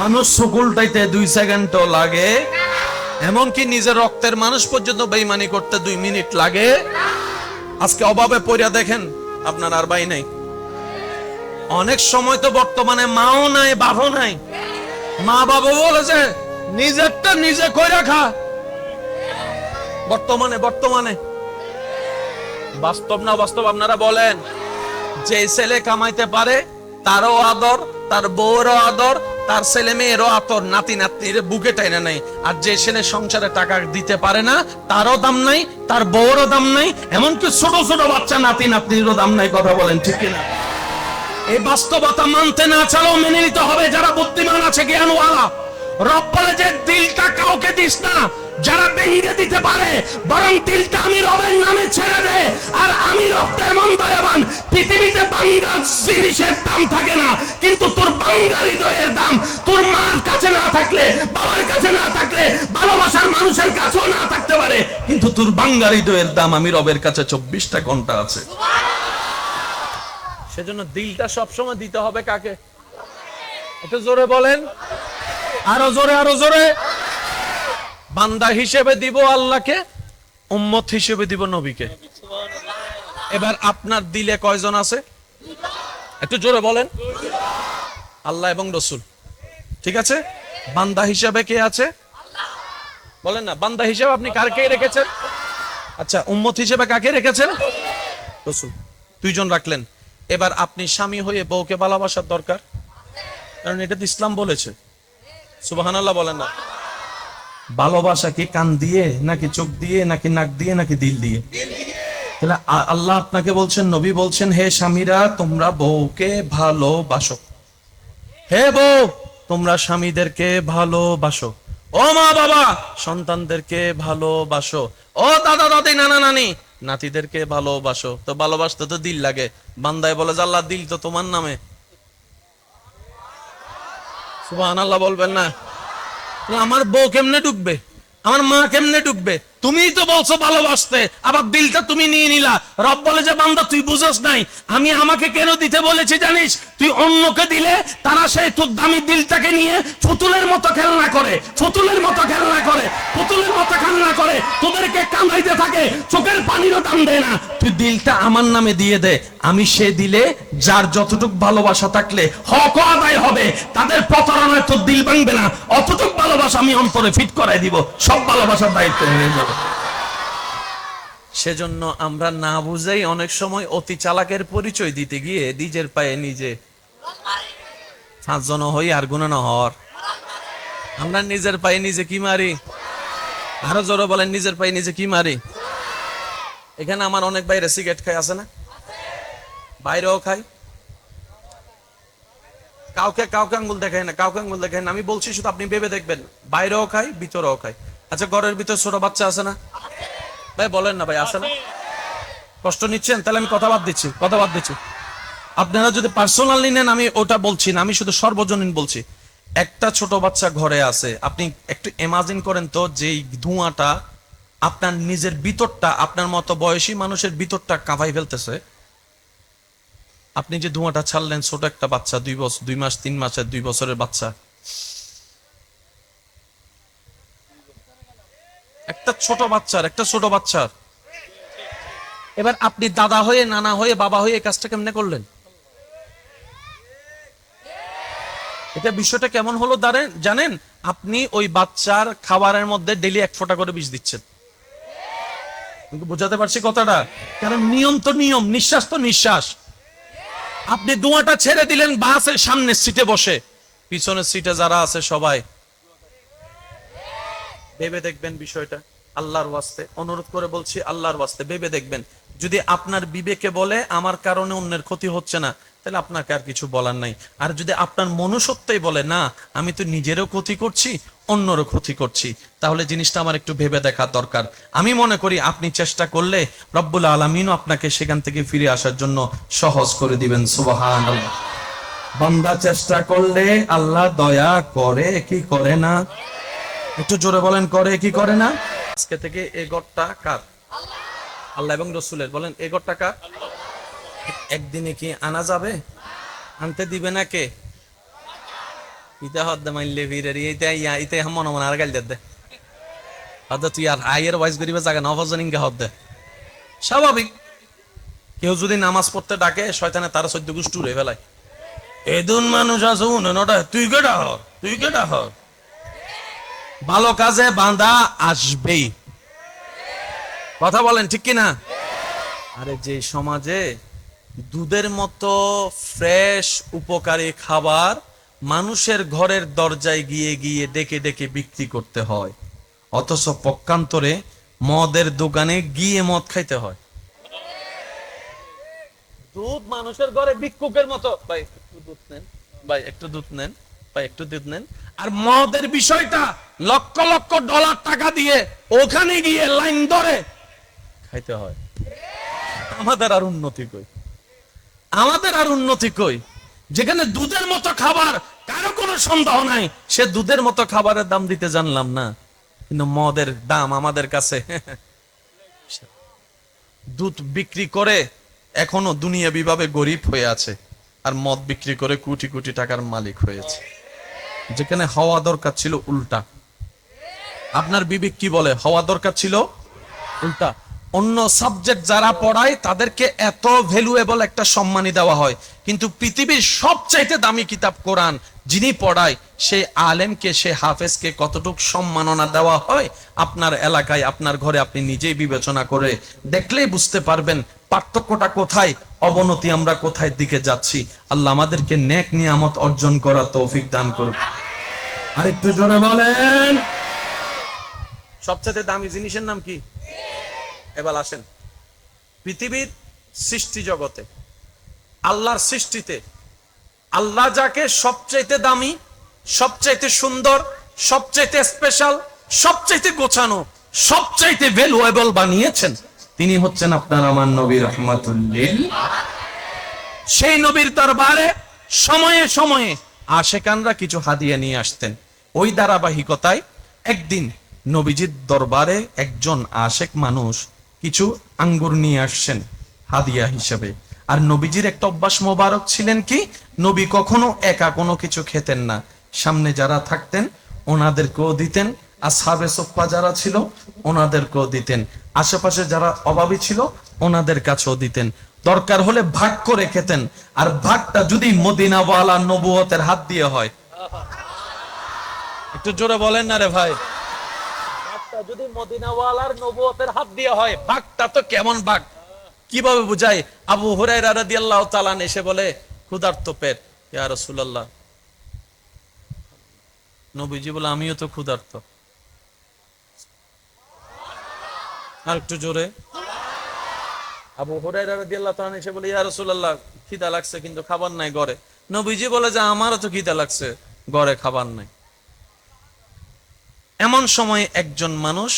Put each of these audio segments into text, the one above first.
মানুষ সুকুলটাইতে দুই সেকেন্ড লাগে। এমনকি নিজের রক্তের মানুষ পর্যন্ত বেইমানি করতে দুই মিনিট লাগে। আজকে অভাবে পড়িয়া দেখেন, আপনার আর বাই নাই। অনেক সময় তো বর্তমানে মাও নাই বাবাও নাই। মা বাবা বলেছে, নিজেরটা নিজে কইরা খা। বর্তমানে বর্তমানে। বাস্তব না বাস্তব আপনারা বলেন, যে ছেলে কামাইতে পারে, তারও আদর, তার বউরও আদর তার ছেলে মেয়েরও আতর নাতি নাতনির বুকে টাইনা নাই। আর যে ছেলে সংসারে টাকা দিতে পারে না, তারও দাম নাই, তার বউরও দাম নাই, এমনকি ছোট ছোট বাচ্চা নাতি নাতনিরও দাম নাই, কথা বলেন ঠিক কিনা? এই বাস্তবতা মানতে না চালাও মেনে নিতে হবে, যারা বুদ্ধিমান আছে, জ্ঞানওয়ালা। রব বলে যে দিলটা কাউকে দিস না যারা বেহিরে দিতে পারে, বরং দিলটা আমি রবের নামে ছেড়ে দে। আর আমি রক্তের মন দয়াবান পৃথিবীতে বাঙ্গাল জিনিসের দাম থাকে না। কিন্তু তোর বাঙ্গাল হৃদয়ের দাম, তোর মার কাছে না থাকলে, বাবার কাছে না থাকলে, ভালোবাসার মানুষের কাছেও না থাকতে পারে। কিন্তু তোর বাঙ্গাল হৃদয়ের দাম আমি রবের কাছে চব্বিশটা ঘণ্টা আছে। সেজন্য দিলটা সবসময় দিতে হবে কাকে? একটু জোরে বলেন। আরও জোরে আরও জোরে। বান্দা হিসেবে দিব আল্লাহকে, উম্মত হিসেবে দিব নবীকে। এবার আপনার দিলে কয়জন আছে? একটু জোরে বলেন। আল্লাহ এবং রসুল। ঠিক আছে? বান্দা হিসাবে কে আছে? বলেন না, বান্দা হিসাবে আপনি কারকে রেখেছেন? আচ্ছা উম্মত হিসেবে কাকে রেখেছেন? রসুল। দুইজন রাখলেন। এবার আপনি স্বামী হয়ে বউকে ভালোবাসার দরকার? কারণ এটা তো ইসলাম বলেছে। সুবাহান আল্লাহ বলেন না। ভালোবাসা কি কান দিয়ে, নাকি চোখ দিয়ে, নাকি নাক দিয়ে, নাকি দিল দিয়ে? তাহলে আল্লাহ আপনাকে বলছেন, নবী বলছেন, হে স্বামীরা, তোমরা বউকে ভালোবাসো। হে বউ, তোমরা স্বামীদেরকে ভালোবাসো। ও মা বাবা, সন্তানদেরকে ভালোবাসো। ও দাদা, দাদি, নানা, নানি, নাতিদেরকে ভালোবাসো। তো ভালোবাসতে তো দিল লাগে। বান্দায় বলে আল্লাহ দিল তো তোমার নামে। সুবহান আল্লাহ বলবেন না। আমার বউ কেমনে ডুববে? আমার মা কেমনে ঢুকবে তুমিই তো বলছো ভালোবাসতে, আবার দিলটা তুমি নিয়ে নিলা। রব বলে যে, বান্দা, তুই বুঝস নাই। আমি আমাকে কেন দিতে বলেছি জানিস? তুই অন্যকে দিলে তারা সেই তোর দামি দিলটাকে নিয়ে ফুতুলের মতো খেলনা করে, ফুতুলের মতো খেলনা করে পুতুলের মতো খেলনা করে, তোদেরকে কান্দাইতে থাকে, চোখের পানিরও দাম দেয় না। তুই দিলটা আমার নামে দিয়ে দে। আমি সে দিলে যার যতটুক ভালোবাসা থাকলে হক আদায় হবে, তাদের প্রতারণায় তোর দিল ভাঙবে না। অতটুক ভালোবাসা আমি অন্তরে ফিট করাই দিব। সব ভালোবাসার দায়িত্ব নিয়ে যাব। সেজন্য আমরা না বুঝেই অনেক সময় অতি চালাকের পরিচয় দিতে গিয়ে নিজের পায়ে নিজে পাঁচজন হই আর গুণানো হর আমরা নিজের পায়ে নিজে কি মারি? আরও জোরে বলেন, নিজের পায়ে নিজে কি মারি? এখানে আমার অনেক বাইরে সিগারেট খাই আছে না? বাইরেও খাই কাউকে কাউকে আঙ্গুল দেখায় না, কাউকে আঙ্গুল দেখায় না। আমি বলছি শুধু আপনি ভেবে দেখবেন, বাইরেও খাই ভিতরেও খাই আচ্ছা ঘরের ভিতর ছোট বাচ্চা আছে না? ভাই, বলেন না ভাই, আসে না। কষ্ট নিচ্ছেন? তাহলে আমি কথা বাদ দিচ্ছি, কথা বাদ দিচ্ছি। আপনারা যদি পার্সোনালি নেন, আমি ওটা বলছি না, আমি শুধু সর্বজনীন বলছি। একটা ছোট বাচ্চা ঘরে আছে, আপনি একটু ইমাজিন করেন তো, যেই ধোঁয়াটা আপনার নিজের ভিতরটা, আপনার মতো বয়সী মানুষের ভিতরটা কাঁপাই ফেলতেছে। আপনি যে ধোঁয়াটা ছাড়লেন, ছোট একটা বাচ্চা, দুই বছর, দুই মাস, তিন মাসের, দুই বছরের বাচ্চা। একটা ছোট বাচ্চার, একটা ছোট বাচ্চার। এবার আপনি দাদা হয়ে, নানা হয়ে, বাবা হয়ে কাজটা কেমনে করলেন? এটা বিষয়টা কেমন হলো দাঁড়েন, জানেন? আপনি ওই বাচ্চার খাবারের মধ্যে ডেলি এক ফোঁটা করে বিষ দিচ্ছেন। বোঝাতে পারছি কথাটা? কারণ নিয়ম তো নিয়ম, নিঃশ্বাস তো নিঃশ্বাস। আপনি ধোঁয়াটা ছেড়ে দিলেন, বাসের সামনের সিটে বসে। পিছনের সিটে যারা আছে সবাই ভেবে দেখবেন বিষয়টা। আল্লাহর ওয়াস্তে। অনুরোধ করে বলছি, আল্লাহর ওয়াস্তে। ভেবে দেখবেন। যদি আপনার বিবেকে বলে, আমার কারণে অন্যের ক্ষতি হচ্ছে না, তাহলে আপনাকে আর কিছু বলার নাই। আর যদি আপনার মনুষ্যত্বই বলে, না, আমি তো নিজেরও ক্ষতি করছি, অন্যরও ক্ষতি করছি, তাহলে জিনিসটা আমার একটু ভেবে দেখার দরকার। আমি মনে করি, আপনি চেষ্টা করলে রব্বুল আলমিনও আপনাকে সেখান থেকে ফিরে আসার জন্য সহজ করে দিবেন। সুবহান বান্দা চেষ্টা করলে আল্লাহ দয়া করে, কি করে না? একটু জোরে বলেন, করে কি করে না? আজকে থেকে এ ঘরটা কার? আল্লাহ এবং রসুলের। বলেন, এ ঘরটা কার? একদিনে কি আনা যাবে? আনতে দিবে না কে? ইতে হদ্দে মাইলে ফিরে ইতে ইয়া, ইতে মনে মনে আর গাল দে। হদ্দে তুই আর আইয়ের ওয়াইজ করিবে জায়গা নফজন ইনকে হদ্দে। স্বাভাবিক। কেউ যদি নামাজ পড়তে ডাকে, শয়তানে তার সদ্য গুষ্টু রে ফেলায়। এদুন মানুষ আছে উন্নটা তুই কেটা হ তুই কেটা হ ভালো কাজে বাঁধা আসবেই। কথা বলেন, ঠিক কিনা? আরে যে সমাজে দুধের মতো ফ্রেশ, উপকারী খাবার মানুষের ঘরের দরজায় গিয়ে গিয়ে ডেকে ডেকে বিক্রি করতে হয়, অথচ পক্ষান্তরে মদের দোকানে গিয়ে মদ খাইতে হয়। দুধ মানুষের ঘরে ভিক্ষুকের মতো। ভাই, একটু দুধ নেন। ভাই, একটু দুধ নেন। ভাই, একটু দুধ নেন। আর মদের বিষয়টা লক্ষ লক্ষ ডলার টাকা দিয়ে ওখানে গিয়ে লাইন ধরে খাইতে হয়। আমাদের আর উন্নতি কই? আমাদের আর উন্নতি কই? যেখানে দুধের মতো খাবার, কারও কোনো সন্দেহ নাই। সে দুধের মতো খাবারের দাম দিতে জানলাম না, কিন্তু মদের দাম আমাদের কাছে। দুধ বিক্রি করে এখনও দুনিয়া বিভাবে গরিব হয়ে আছে, আর মদ বিক্রি করে কোটি কোটি টাকার মালিক হয়েছে। যেখানে হওয়া দরকার ছিল উল্টা। আপনার বিবেক কি বলে? হওয়া দরকার ছিল উল্টা। অন্য সাবজেক্ট যারা পড়ায়, তাদেরকে এত ভ্যালুয়েবল একটা সম্মানী দেওয়া হয়। কিন্তু পৃথিবীর সবচাইতে দামি কিতাব কোরআন যিনি পড়ায়, সেই আলেমকে, সে হাফেজকে কতটুক সম্মাননা দেওয়া হয় আপনার এলাকায়, আপনার ঘরে আপনি নিজেই বিবেচনা করে দেখলেই বুঝতে পারবেন পার্থক্যটা কোথায়, অবনতি আমরা কোথায় দিকে যাচ্ছি। আল্লাহ আমাদেরকে নেক নিয়ামত অর্জন করা তৌফিক দান করুন আরেকটু জোরে বলেন। সবচেয়ে দামি জিনিসের নাম কি? এবার আসেন। পৃথিবীর সৃষ্টি জগতে, আল্লাহর সৃষ্টিতে, আল্লাহ যাকে সবচাইতে দামি, সবচাইতে সুন্দর, সবচাইতে স্পেশাল সবচাইতে গোছানো, সবচাইতে ভ্যালুয়েবল বানিয়েছেন, তিনি হচ্ছেন আপনার আমার নবী রহমাতুল্লিল। সেই নবীর দরবারে সময়ে সময়ে আশেকানরা কিছু হাদিয়া নিয়ে আসতেন। ওই ধারাবাহিকতায় একদিন নবীজির দরবারে একজন আশেক মানুষ কিছু আঙ্গুর নিয়ে আসছেন হাদিয়া হিসেবে। আর নবীজির একটা অভ্যাস মোবারক ছিলেন কি? নবী কখনো একা কোনো কিছু খেতেন না। সামনে যারা থাকতেন, ওনাদেরকেও দিতেন। আসহাবে সোফা যারা ছিল, ওনাদেরকেও দিতেন। আশেপাশে যারা অভাবী ছিল, ওনাদের কাছেও দিতেন। দরকার হলে ভাগ করে খেতেন। আর ভাগটা যদি মদিনাওয়ালা নবুয়তের হাত দিয়ে হয়। একটু জোরে বলেন না রে ভাই। যদি মদিনাওয়ালার নবুয়তের হাত দিয়ে হয় ভাগটা তো কেমন ভাগ কীভাবে বুঝাই আবু এসে বলে, ক্ষুধার্ত ইয়া রাসূলুল্লাহ। নবীজি বলে, আমিও তো ক্ষুধার্ত। আর একটু জোরে। আবু হুরায়রা রাদিয়াল্লাহু এসে বলে, ইয়া রাসূলুল্লাহ, খিদা লাগছে কিন্তু খাবার নাই ঘরে। নবীজি বলে, যে আমারও তো খিদা লাগছে, ঘরে খাবার নাই। এমন সময় একজন মানুষ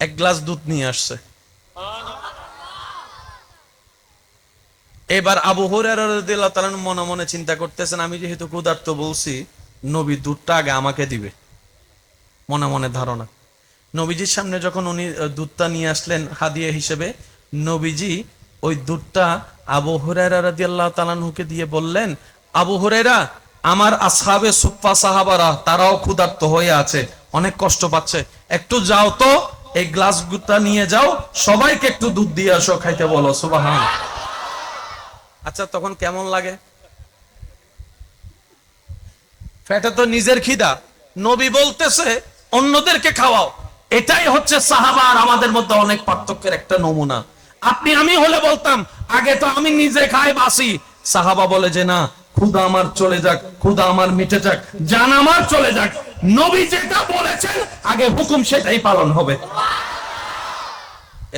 এক গ্লাস দুধ নিয়ে আসছে। এবার আবু হুরায়রা মনে মনে চিন্তা করতেছেন, আমি যেহেতু ক্ষুধার্ত বলছি, নবী দুধটা আগে আমাকে দিবে। মনে মনে ধারণা। নবীজির সামনে যখন উনি দুধটা নিয়ে আসলেন হাদিয়া হিসেবে, নবীজি ওই দুধটা আবু তাআলাকে দিয়ে বললেন, আবু হুরায়রা আমার আসহাবে সুফা সাহাবারা তারাও ক্ষুধার্ত হয়ে আছে, অনেক কষ্ট পাচ্ছে। একটু যাও তো, এই গ্লাস গুটা নিয়ে যাও, সবাইকে একটু দুধ দিয়ে আসো, খাইতে বলো, সুবহান। আচ্ছা তখন কেমন লাগে? ফ্যাটা তো নিজের খিদা। নবী বলতেছে, অন্যদেরকে খাওয়াও। এটাই হচ্ছে সাহাবার আমাদের মধ্যে অনেক পার্থক্যের একটা নমুনা। আপনি আমি হলে বলতাম, আগে তো আমি নিজে খাই, বাসি। সাহাবা বলে যে না ক্ষুদা আমার চলে যাক ক্ষুদা আমার মিটে যাক, জান আমার চলে যাক। নবী যেটা বলেছেন, আগে হুকুম সেটাই পালন হবে।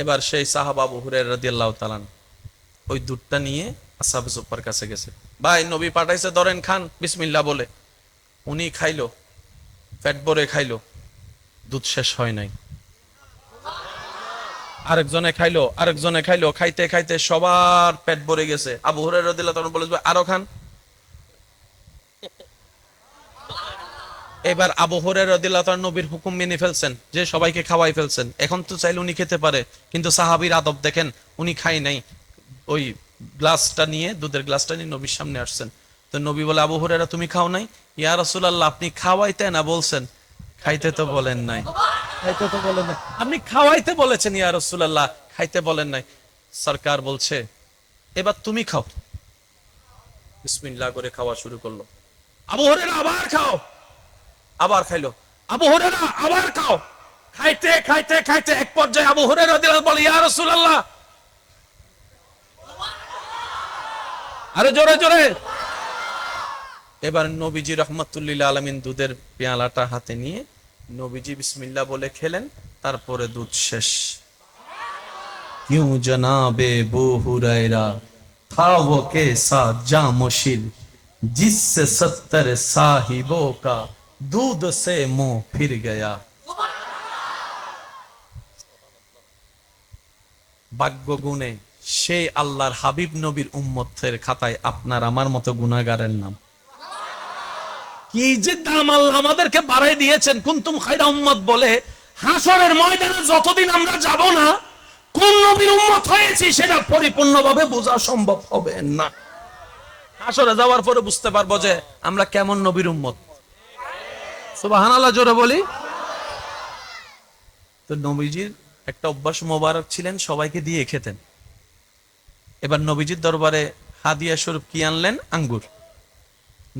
এবার সেই সাহাবা বহুরের রাদিয়াল্লাহু তাআলা ওই দুধটা নিয়ে আসাবে সুপার কাছে গেছে। ভাই, নবী পাঠাইছে, ধরেন খান, বিসমিল্লাহ বলে। উনি খাইলো পেট ভরে খাইলো, দুধ শেষ হয় নাই। আরেকজনে খাইলো আরেকজনে খাইলো, খাইতে খাইতে সবার পেট ভরে গেছে। আবু হুরায়রা রাদিয়াল্লাহু তাআলা বলে, আরও খান। এবার আবু হুরায়রা রাদিয়াল্লাহু তাআলা নবীর হুকুম মেনে ফেলছেন যে সবাইকে খাওয়াই ফেলছেন। এখন তো চাইলে উনি খেতে পারে, কিন্তু সাহাবীর আদব দেখেন, উনি খাই নাই। ওই গ্লাসটা নিয়ে, দুধের গ্লাসটা নিয়ে নবীর সামনে আসছেন। তো নবী বলে, আবু তুমি খাও নাই? ইয়া রাসূলুল্লাহ, আপনি খাওয়াইতে না বলছেন? খাইতে তো বলেন নাই। খাইতে তো বলেন নাই। আপনি খাওয়াইতে বলেছেন, ইয়া রাসূলুল্লাহ, খাইতে বলেন নাই। সরকার বলছে, এবার তুমি খাও। করে খাওয়া শুরু করল। আবু হুরায়রা, আবার খাও। আবার খাইলো আবু হুরায়রা আবার খাও খাইতে খাইতে খাইতে এক পর্যায়ে আবু হুরায়রা রাদিয়াল্লাহু বলে ইয়া রাসূলুল্লাহ আরে জোরে জোরে এবার নবীজি রহমতুল্লিল আলমিন দুধের পেয়ালাটা হাতে নিয়ে নবীজি বিসমিল্লাহ বলে খেলেন তারপরে দুধ শেষ क्यों जनाबे बू हुरैरा था वो कैसा जामशिल जिससे सत्तर साहिबों का दूध से मुंह फिर गया ভাগ্য গুণে সেই আল্লাহর হাবিব নবীর উম্মতের খাতায় আপনার আমার মতো গুনাহগারের নাম কি যে দাম আল্লাহ আমাদেরকে বাড়াই দিয়েছেন কুন্তুম খাইরা উম্মত বলে হাসরের ময়দানে যতদিন আমরা যাব না কোন নবীর উম্মত হয়েছি সেটা পরিপূর্ণভাবে বোঝা সম্ভব হবে না হাসরে যাওয়ার পরে বুঝতে পারবো যে আমরা কেমন নবীর উম্মত সুবহানাল্লাহ, জোরে বলি। তো নবীজির একটা অভ্যাস মোবারক ছিলেন, সবাইকে দিয়ে খেতেন। এবার নবীজির দরবারে হাদিয়া স্বরূপ কি আনলেন? আঙ্গুর।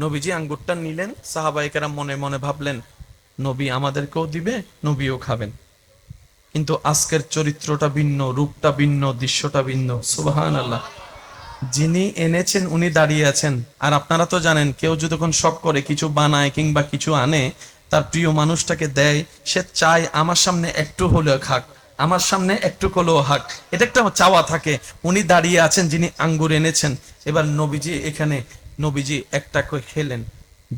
নবীজি আঙ্গুরটা নিলেন মনে মনে ভাবলেন, নবী আমাদেরকেও দিবে, নবীও খাবেন। কিন্তু আজকের চরিত্রটা ভিন্ন, রূপটা ভিন্ন, দৃশ্যটা ভিন্ন সুবাহান আল্লাহ যিনি এনেছেন, উনি দাঁড়িয়ে আছেন। আর আপনারা তো জানেন, কেউ যদি শখ করে কিছু বানায় কিংবা কিছু আনে তার প্রিয় মানুষটাকে দেয়, সে চায় আমার সামনে একটু হলেও খাক, আমার সামনে একটু হলেও হাক। এটা একটা চাওয়া থাকে। উনি দাঁড়িয়ে আছেন যিনি আঙ্গুর এনেছেন। এবার নবীজি এখানে, নবীজি একটা খেলেন,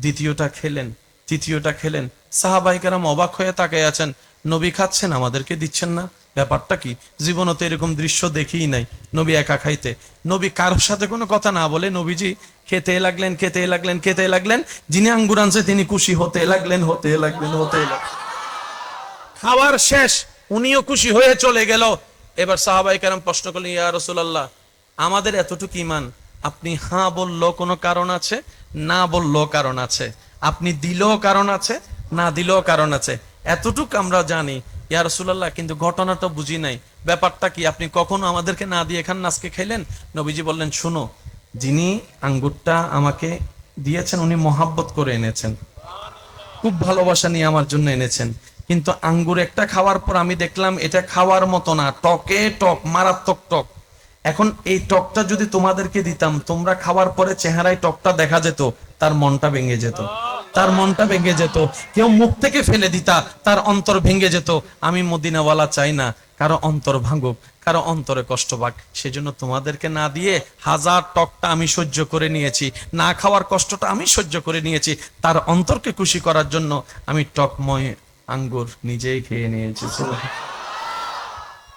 দ্বিতীয়টা খেলেন, তৃতীয়টা খেলেন। সাহাবাহিকেরাম অবাক হয়ে তাকায় আছেন, নবী খাচ্ছেন, আমাদেরকে দিচ্ছেন না? ব্যাপারটা কি? জীবনে তো এরকম দৃশ্য দেখিই নাই, নবী একা খাইতে। নবী কারোর সাথে কোনো কথা না বলে নবীজি, খেতে লাগলেন খেতে লাগলেন খেতে লাগলেন, যিনি আঙ্গুর আনছে তিনি খুশি, হতে লাগলেন হতে লাগলেন হতে লাগলেন। খাবার শেষ, উনিও খুশি হয়ে চলে গেল। এবার সাহাবাই কারাম প্রশ্ন করলেন, ইয়া রসুলাল্লাহ, আমাদের এতটুকু ইমান আপনি হ্যাঁ বলল কোনো কারণ আছে, না বলল কারণ আছে? আপনি দিলেও কারণ আছে, না দিলেও কারণ আছে? এতটুক আমরা জানি ইয়া রসুলাল্লাহ, কিন্তু ঘটনাটা বুঝি নাই। ব্যাপারটা কি? আপনি কখনো আমাদেরকে না দিয়ে খান আজকে খাইলেন? নবীজি বললেন, শুনো, যিনি আঙ্গুরটা আমাকে দিয়েছেন, উনি মহাব্বত করে এনেছেন। খুব ভালোবাসা নিয়ে আমার জন্য এনেছেন। কিন্তু আঙ্গুর একটা খাওয়ার পর আমি দেখলাম, এটা খাওয়ার মতো না। টকে টক, মারাত্মক টক। এখন এই টকটা যদি তোমাদেরকে দিতাম, তোমরা খাওয়ার পরে চেহারায় টকটা দেখা যেত, তার মনটা ভেঙে যেত। তার মনটা ভেঙে যেত। কেউ মুখ থেকে ফেলে দিতা, তার অন্তর ভেঙে যেত। আমি মদিনাওয়ালা চাই না, কারও অন্তর ভাঙুক, কারও অন্তরে কষ্ট পাক। সেজন্য তোমাদেরকে না দিয়ে হাজার টকটা আমি সহ্য করে নিয়েছি। না খাওয়ার কষ্টটা আমি সহ্য করে নিয়েছি। তার অন্তরকে খুশি করার জন্য আমি টকময় আঙ্গুর নিজেই খেয়ে নিয়েছি।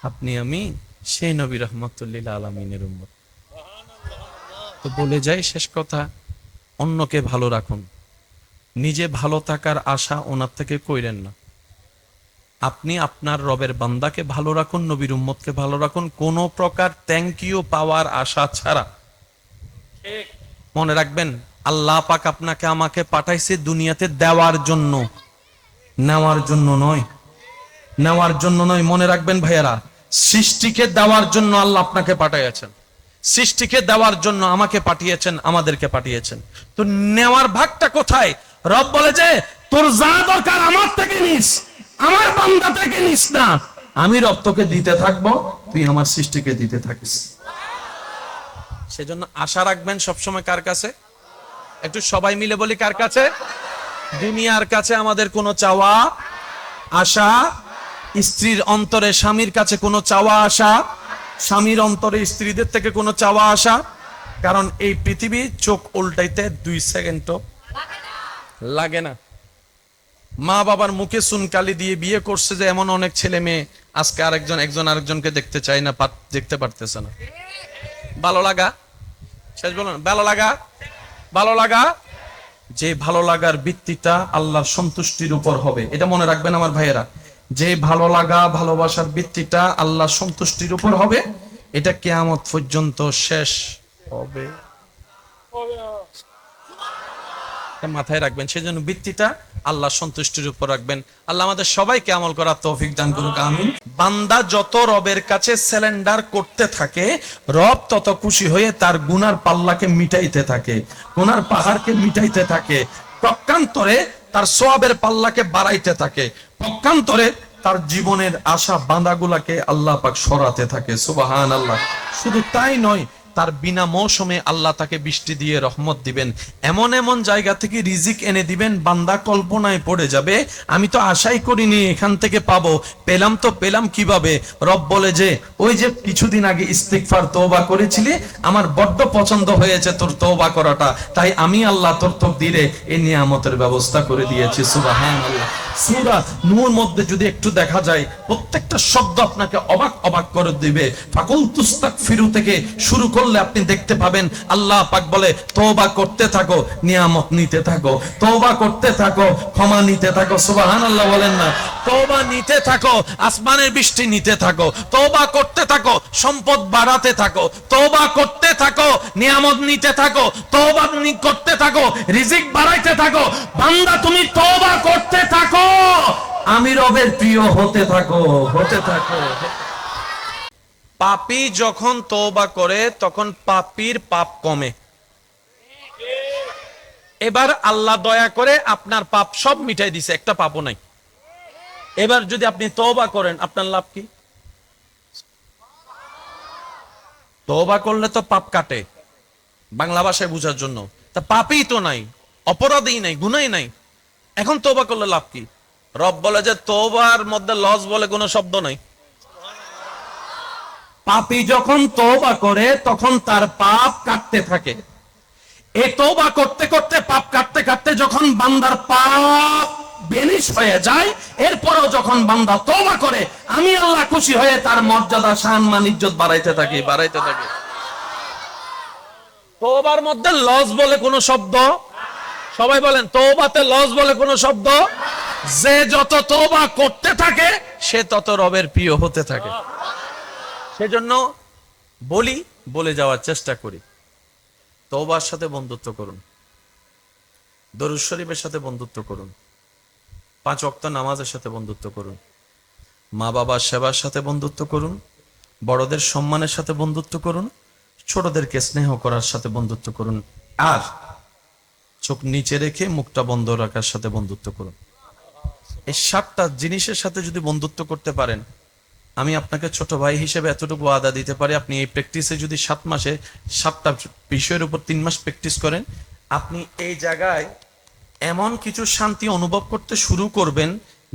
আপনি আমি সেই নবী রহমতুল্লিল আলমিনের উম্মত। তো বলে যাই শেষ কথা, অন্যকে ভালো রাখুন। নিজে ভালো থাকার আশা ওনার থেকে কইরেন না। আপনি আপনার রবের বান্দাকে ভালো রাখুন নবীর উম্মতকে ভালো রাখুন কোন প্রকার থ্যাংক ইউ পাওয়ার আশা ছাড়া। মনে রাখবেন আল্লাহ পাক আপনাকে আমাকে পাঠাইছে দুনিয়াতে দেওয়ার জন্য। নেওয়ার জন্য নয়। নেওয়ার জন্য নয় মনে রাখবেন ভাইয়ারা সৃষ্টিকে দেওয়ার জন্য আল্লাহ আপনাকে পাঠাইয়াছেন। সৃষ্টিকে দেওয়ার জন্য আমাকে পাঠিয়েছেন আমাদেরকে পাঠিয়েছেন। তো নেওয়ার ভাগটা কোথায়? রব বলে যে তোর যা দরকার আমার থেকে নিস, আমার বান্দা থেকে নিস না। আমি রব তোকে দিতে থাকব, তুই আমার সৃষ্টিকে দিতে থাকিস। সেজন্য আশা রাখবেন সবসময় কার কাছে? একটু সবাই মিলে বলি কার কাছে? দুনিয়ার কাছে আমাদের কোনো চাওয়া, আশা, স্ত্রীর অন্তরে স্বামীর কাছে কোনো চাওয়া, আশা, স্বামীর অন্তরে স্ত্রীদের থেকে কোনো চাওয়া, আশা। কারণ এই পৃথিবী চোখ উল্টাইতে দুই সেকেন্ড সেকেন্ডও লাগে না। মা বাবার মুখে সুনকালি দিয়ে বিয়ে করছে যে এমন অনেক ছেলে মেয়ে, আজকে আরেকজন, একজন আরেকজনকে দেখতে চায় না দেখতে পারতেছে না। ভালো লাগা? শেষ বলুন, ভালো লাগা? ভালো লাগা? যে ভালো লাগার ভিত্তিটা আল্লাহর সন্তুষ্টির উপর হবে। এটা মনে রাখবেন আমার ভাইয়েরা। যে ভালো লাগা, ভালোবাসার ভিত্তিটা আল্লাহর সন্তুষ্টির উপর হবে, এটা কেয়ামত পর্যন্ত শেষ হবে। মাথায় রাখবেন, সেজন্য বৃত্তিটা আল্লাহ সন্তুষ্টির উপর রাখবেন। আল্লাহ আমাদের সবাইকে আমল করার তৌফিক দান করুক, আমিন। বান্দা যত রবের কাছে স্যালেন্ডার করতে থাকে, রব তত খুশি হয়ে তার গুনার পাল্লাকে মিটাইতে থাকে, গুনার পাহাড়কে মিটাইতে থাকে প্রকান্তরে তার সোয়াবের পাল্লাকে বাড়াইতে থাকে প্রকান্তরে তার জীবনের আশা বাঁধাগুলাকে আল্লাহ পাক সরাতে থাকে সুবাহান আল্লাহ শুধু তাই নয় তার বিনা মৌসুমে আল্লাহ তাকে বৃষ্টি দিয়ে রহমত দিবেন। এমন এমন জায়গা থেকে রিজিক এনে দিবেন, বান্দা কল্পনায় পড়ে যাবে, আমি তো আশাই করিনি এখান থেকে পাবো। পেলাম তো পেলাম কীভাবে? রব বলে যে, ওই যে কিছুদিন আগে ইস্তিকফার তওবা করেছিলি, আমার বড্ড পছন্দ হয়েছে তোর তওবা করাটা। তাই আমি আল্লাহ তোর তোর দিলে এই নিয়ামতের ব্যবস্থা করে দিয়েছি। সুবহানাল্লাহ। সূরা নূর মধ্যে যদি একটু দেখা যায়, প্রত্যেকটা শব্দ আপনাকে অবাক অবাক করে দিবে। ফাকুল তুস্তাক ফিরু থেকে শুরু করলে আপনি দেখতে পাবেন, আল্লাহ পাক বলে, তওবা করতে থাকো, নিয়ামত নিতে থাকো, তওবা করতে থাকো, ক্ষমা নিতে থাকো, সুবহানাল্লাহ বলেন না। তওবা নিতে থাকো, আসমানের বৃষ্টি নিতে থাকো, তওবা করতে থাকো, সম্পদ বাড়াতে থাকো, তওবা করতে থাকো, নিয়ামত নিতে থাকো, তওবা করতে থাকো, রিজিক বাড়াইতে থাকো, বান্দা তুমি তওবা করতে থাকো। আমি রবের প্রিয়, হতে থাকো হতে থাকো। পাপী যখন তওবা করে, তখন পাপীর পাপ কমে। এবার আল্লাহ দয়া করে আপনার পাপ সব মিটাই দিছে, একটা পাপও নাই। এবার যদি আপনি তওবা করেন, আপনার লাভ কি? তওবা করলে তো পাপ কাটে, বাংলা ভাষায় বোঝার জন্য। তা পাপই তো নাই, অপরাধই নাই, গুনাই নাই। এখন তওবা করলে লাভ কি? রব বলে যে তওবার মধ্যে লস বলে কোনো শব্দ নাই। পাপী যখন তওবা করে তখন তার পাপ কাটতে থাকে। এ তওবা করতে করতে পাপ কাটতে কাটতে যখন বান্দার পাপ বেনিশ হয়ে যায় এরপরেও যখন বান্দা তওবা করে আমি আল্লাহ খুশি হয়ে তার মর্যাদা সম্মান ইজ্জত বাড়াইতে থাকি বাড়াইতে থাকি। তওবার মধ্যে লস বলে কোনো শব্দ? সবাই বলেন তওবাতে লস বলে কোনো শব্দ? যে যত তওবা করতে থাকে, সে তত রবের প্রিয় হতে থাকে। সেজন্য বলি, বলে যাওয়ার চেষ্টা করি। তওবার সাথে বন্ধুত্ব করুন। দরুদ শরীফের সাথে বন্ধুত্ব করুন। পাঁচ অক্ত নামাজের সাথে বন্ধুত্ব করুন। মা বাবার সেবার সাথে বন্ধুত্ব করুন। বড়দের সম্মানের সাথে বন্ধুত্ব করুন। ছোটদেরকে স্নেহ করার সাথে বন্ধুত্ব করুন। আর চোখ নিচে রেখে মুখটা বন্ধ রাখার সাথে বন্ধুত্ব করুন। এই সাতটা জিনিসের সাথে যদি বন্ধুত্ব করতে পারেন, আমি আপনাকে ছোট ভাই হিসেবে এতটুকু আদা দিতে পারি, আপনি এই প্র্যাকটিসে যদি সাত মাসে সাতটা বিষয়ের উপর তিন মাস প্র্যাকটিস করেন, আপনি এই জায়গায় এমন কিছু শান্তি অনুভব করতে শুরু করবেন,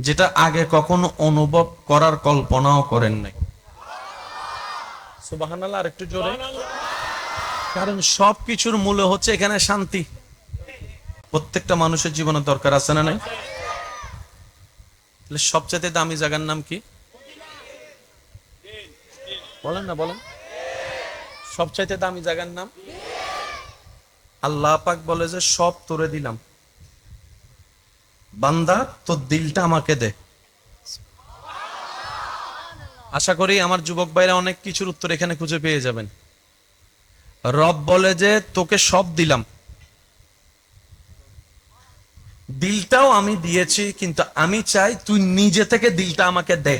যেটা আগে কখনো অনুভব করার কল্পনাও করেন নাই। সুবহানাল্লাহ আর একটু জোরে। কারণ সব কিছুর মূলে হচ্ছে এখানে শান্তি। প্রত্যেকটা মানুষের জীবনে দরকার আছে না নাই? তাহলে সবচেয়ে দামি জায়গার নাম কি? বলেন না, বলেন। সবচাইতে দামি জায়গার নাম? আল্লাহ পাক বলে যে, সব তোরে দিলাম। বান্দা, তোর দিলটা আমাকে দে। আশা করি আমার যুবক ভাইরা অনেক কিছুর উত্তর এখানে খুঁজে পেয়ে যাবেন। রব বলে যে, তোকে সব দিলাম। দিলটাও আমি দিয়েছি, কিন্তু আমি চাই তুই নিজে থেকে দিলটা আমাকে দে।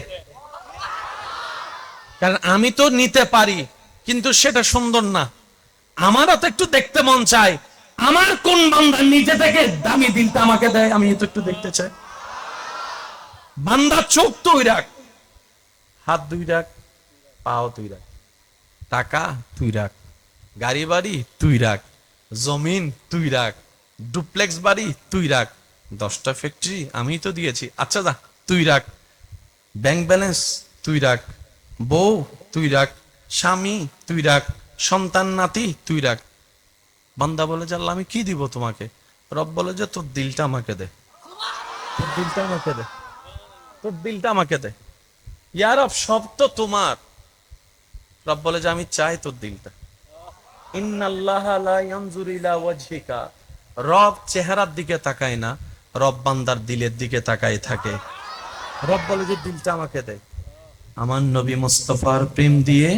কারণ আমি তো নিতে পারি, কিন্তু সেটা সুন্দর না। আমারও তো একটু দেখতে মন চায়, আমার কোন বান্দা নিজে থেকে দামি দিলটা আমাকে দেয়, আমি তো একটু দেখতে চাই। বান্দা চোখ তুই রাখ, হাত দুই রাখ, পাও তুই রাখ, টাকা তুই রাখ, গাড়ি বাড়ি তুই রাখ, জমিন তুই রাখ, ডুপ্লেক্স বাড়ি তুই রাখ দশটা ফ্যাক্টরি আমি তো দিয়েছি। আচ্ছা দা তুই রাখ। ব্যাংক ব্যালেন্স তুই রাখ। বউ, তুই রাখ। স্বামী, তুই রাখ। সন্তান, নাতি, তুই রাখ। বান্দা বলে যে আমি কি দিব তোমাকে? রব বলে যে, তোর দিলটা আমাকে দে। তোর দিলটা আমাকে দে। তোর দিলটা আমাকে দে। ইয়ার রব, সব তো তোমার। রব বলে যে, আমি চাই তোর দিলটা। ইন্নাল্লাহ লা ইয়ানজুরু ইলা ওয়াজহিকা। রব চেহারার দিকে তাকায় না। রব বান্দার দিলের দিকে তাকায় থাকে। রব বলে যে, দিলটা আমাকে দে। আমার নবী মুস্তফার প্রেম দিয়ে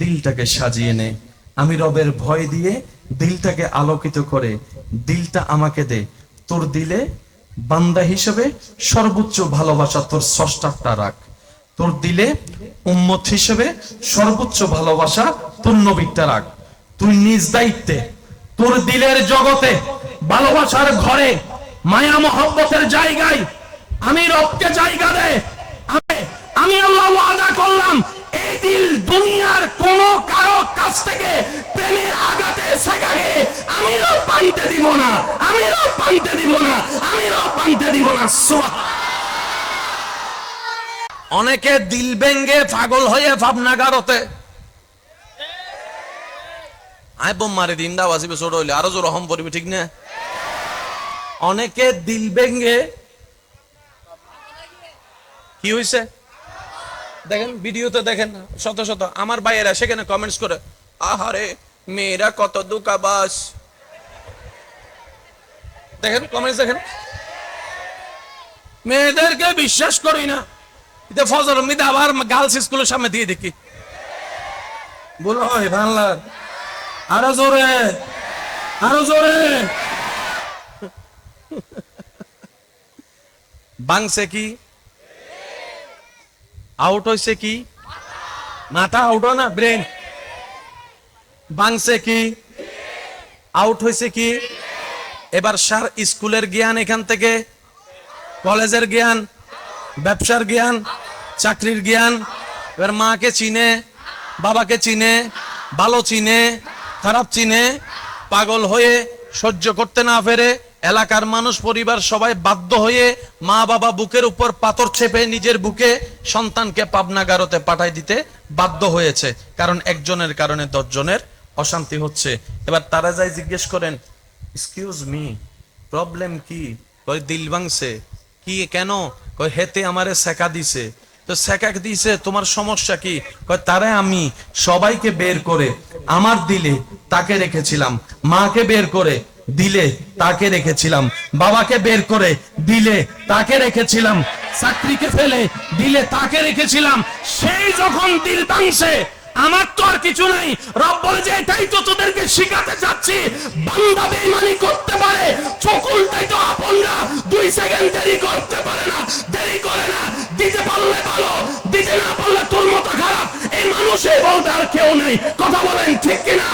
দিলটাকে সাজিয়ে নে আমি রবের ভয় দিয়ে দিলটাকে আলোকিত করে, দিলটা আমাকে দে। তোর দিলে বান্দা হিসেবে সর্বোচ্চ ভালোবাসা তোর স্রষ্টারটা রাখ। তোর দিলে উম্মত হিসেবে সর্বোচ্চ ভালোবাসা তোর নবীরটা রাখ। তুই নিজ দায়িত্বে, তোর দিলের জগতে ভালোবাসার ঘরে মায়া মহব্বতের জায়গায় আমি রবকে জায়গা দে। আমি- আল্লাহ ওয়াদা করলাম, এই দিল দুনিয়ার কোন কারও কাছ থেকে প্রেমের আঘাতে, সেখানে আমি রব পাইতে দিব না। আমি রব পাইতে দিব না। আমি রব পাইতে দিব না। অনেকে দিল ভেঙ্গে পাগল হয়ে ভাবনা ভাবনাগারতে আয় বোম মারি দিন দাও আসিবে ছোট হইলে। আরও জোর রহম পড়বি ঠিক না? অনেকে দিল ভেঙ্গে কি হইছে? দেখেন, ভিডিওতে দেখেন, শত শত। আমার ভাইয়েরা সেখানে কমেন্টস করে, আহারে, মেয়েরা কত দুকাবাস দেখেন কমেন্টস দেখেন। মেয়েদেরকে বিশ্বাস করি না। এটা ফজল মিদা আবার গার্লস স্কুলের সামনে দিয়ে দেখি। বলো হয় বাংলা আরও জোরে আরও জোরে। বাংছে কি? আউট হইছে কি? মাথা আউট না ব্রেন বাংছে কি? আউট হইছে কি? এবার স্যার স্কুলের জ্ঞান এখান থেকে, কলেজের জ্ঞান, ব্যবসার জ্ঞান, চাকরির জ্ঞান, এবার মাকে চিনে, বাবাকে চিনে, ভালো চিনে, খারাপ চিনে, পাগল হয়ে সহ্য করতে না পেরে এলাকার মানুষ, পরিবার সবাই বাধ্য হয়ে মা বাবা বুকের উপর পাথর চেপে নিজের বুকে সন্তানকে পাবনাগারতে পাঠাই দিতে বাধ্য হয়েছে। কারণ একজনের কারণে দশজনের অশান্তি হচ্ছে। এবার তারা যাই জিজ্ঞেস করেন এক্সকিউজ মি প্রবলেম কি? দিল ভাঙছে। কি, কেন? কই হেতে আমারে সেকা দিছে। তো সেকা দিছে, তোমার সমস্যা কি? কই তারে আমি সবাইকে বের করে আমার দিলে তাকে রেখেছিলাম। মাকে বের করে দিলে তাকে রেখেছিলাম। বাবাকে বের করে দিলে তাকে রেখেছিলাম। চাকরিকে ফেলে দিলে তাকে রেখেছিলাম। সেই যখন দিল ভাঙছে, আমার তো আর কিছু নাই। রব বলে যে, এটাই তো তোদেরকে শিখাতে চাচ্ছি। বান্দা বেঈমানি করতে পারে। চকুলটাই তো আপনরা দুই সেকেন্ড দেরি করতে পারে না। দেরি করে না। দিতে পারলে ভালো, দিতে না পারলে তোর মতো খারাপ। এই মানুষে বলতে আর কেউ নেই। কথা বলেন ঠিক কিনা?